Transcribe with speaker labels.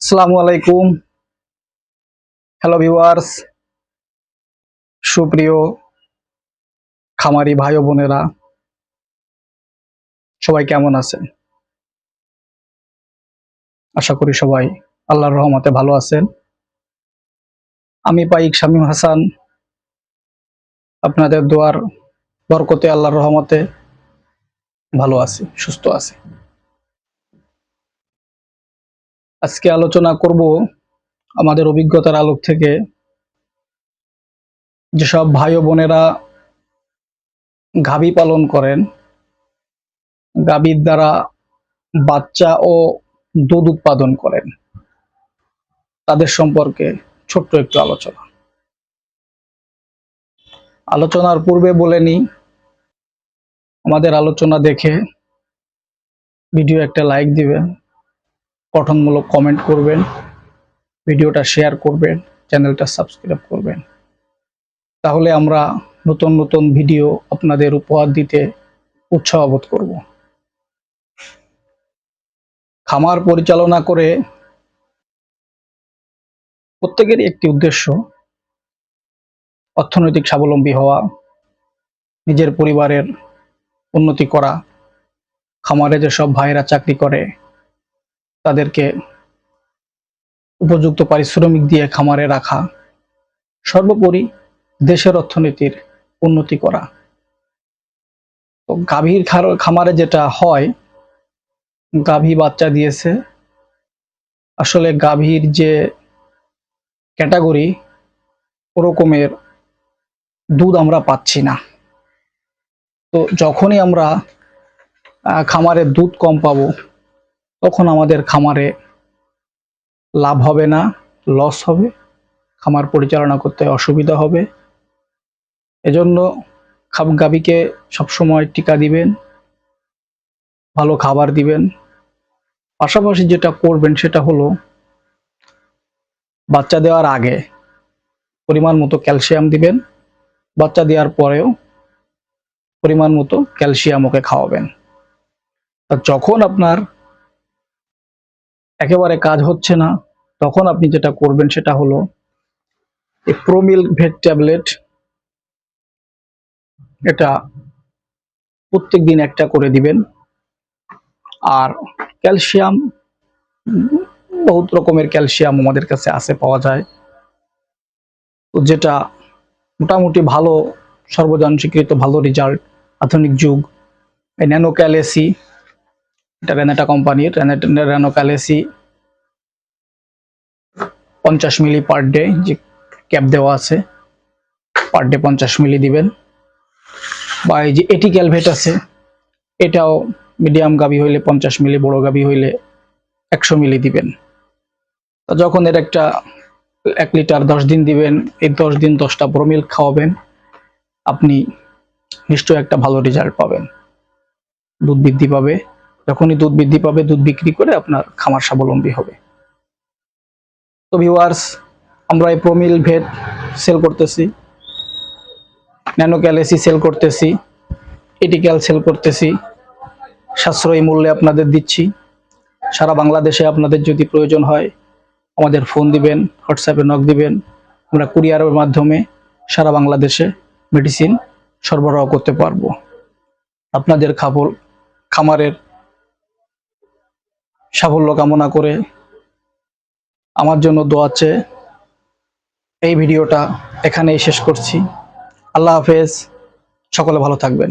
Speaker 1: আসসালামু আলাইকুম। Hello viewers সুপ্রিয় খামারি ভাই বোনেরা, সবাই কেমন আছেন? আশা করি সবাই আল্লাহর রহমতে ভালো আছেন। আমি পাইক শামীম হাসান, আপনাদের দোয়ার বরকতে আল্লাহর রহমতে ভালো আছি, সুস্থ আছি। আজকে আলোচনা করব আমাদের অভিজ্ঞতার আলোক থেকে। যেসব ভাই বোনেরা গাভী পালন করেন, গাভীর দ্বারা বাচ্চা ও দুধ উৎপাদন করেন, তাদের সম্পর্কে ছোট্ট একটু আলোচনা। আলোচনার পূর্বে বলে নিই, আমাদের আলোচনা দেখে ভিডিও একটা লাইক দিবেন। গঠনমূলক কমেন্ট করবেন, ভিডিওটা শেয়ার করবেন চ্যানেলটা সাবস্ক্রাইব করবেন। তাহলে আমরা নতুন নতুন ভিডিও আপনাদের উপহার দিতে উৎসাহ বোধ করব। খামার পরিচালনা করে প্রত্যেকেরই একটি উদ্দেশ্য, অর্থনৈতিক স্বাবলম্বী হওয়া, নিজের পরিবারের উন্নতি করা। খামারে যেসব ভাইরা চাকরি করে তাদেরকে উপযুক্ত পারিশ্রমিক দিয়ে খামারে রাখা সর্বোপরি দেশের অর্থনীতির উন্নতি করা। তো গাভীর খামারে যেটা হয় গাভী বাচ্চা দিয়েছে। আসলে গাভীর যে ক্যাটাগরি ওরকমের দুধ আমরা পাচ্ছি না। তো যখনই আমরা আহ, খামারে দুধ কম পাবো তখন আমাদের খামারে লাভ হবে না লস হবে, খামার পরিচালনা করতে অসুবিধা হবে। এজন্য খাব গাভীকে সবসময় টিকা দিবেন, ভালো খাবার দিবেন। পাশাপাশি যেটা করবেন সেটা হলো বাচ্চা দেওয়ার আগে পরিমাণ মতো ক্যালসিয়াম দিবেন, বাচ্চা দেওয়ার পরেও পরিমাণ মতো ক্যালসিয়াম ওকে খাওয়াবেন। যখন আপনার একেবারে কাজ হচ্ছে না। তখন আপনি যেটা করবেন সেটা হলো প্রোমিল ভেট ট্যাবলেট এটা প্রত্যেক দিন একটা করে দিবেন। আর ক্যালসিয়াম, বহুত রকমের ক্যালসিয়াম আমাদের কাছে আছে, পাওয়া যায়। তো যেটা মোটামুটি ভালো সর্বজন স্বীকৃত ভালো রেজাল্ট আধুনিক যুগ। ন্যানো ক্যালেসি এটা রেনেটা কোম্পানির রেনো ক্যালেসি পঞ্চাশ মিলি পার ডে যে ক্যাপ দেওয়া আছে পার ডে পঞ্চাশ মিলি দিবেন। বা এই যে এটি ক্যালভেট আছে, এটাও মিডিয়াম গাবি হইলে পঞ্চাশ মিলি, বড় গাবি হইলে একশো মিলি দিবেন। যখন এর একটা এক লিটার দশ দিন দিবেন, এই দশ দিন দশটা প্রমিল খাওয়াবেন, আপনি নিশ্চয় একটা ভালো রেজাল্ট পাবেন। দুধ বৃদ্ধি পাবে। যখনই দুধ বৃদ্ধি পাবে, দুধ বিক্রি করে আপনার খামার স্বাবলম্বী হবে। তো ভিউয়ার্স আমরা এই প্রমিল ভেট সেল করতেছি ন্যানো ক্যালেসি সেল করতেছি এটিক্যাল সেল করতেছি, সাশ্রয়ী মূল্যে আপনাদের দিচ্ছি। সারা বাংলাদেশে আপনাদের যদি প্রয়োজন হয়, আমাদের ফোন দিবেন হোয়াটসঅ্যাপে নক দিবেন, আমরা কুরিয়ারের মাধ্যমে সারা বাংলাদেশে মেডিসিন সরবরাহ করতে পারব। আপনাদের খাবল খামারের সাফল্য কামনা করে আমার জন্য দোয়া চেয়ে এই ভিডিওটা এখানেই শেষ করছি। আল্লাহ হাফেজ। সকলে ভালো থাকবেন।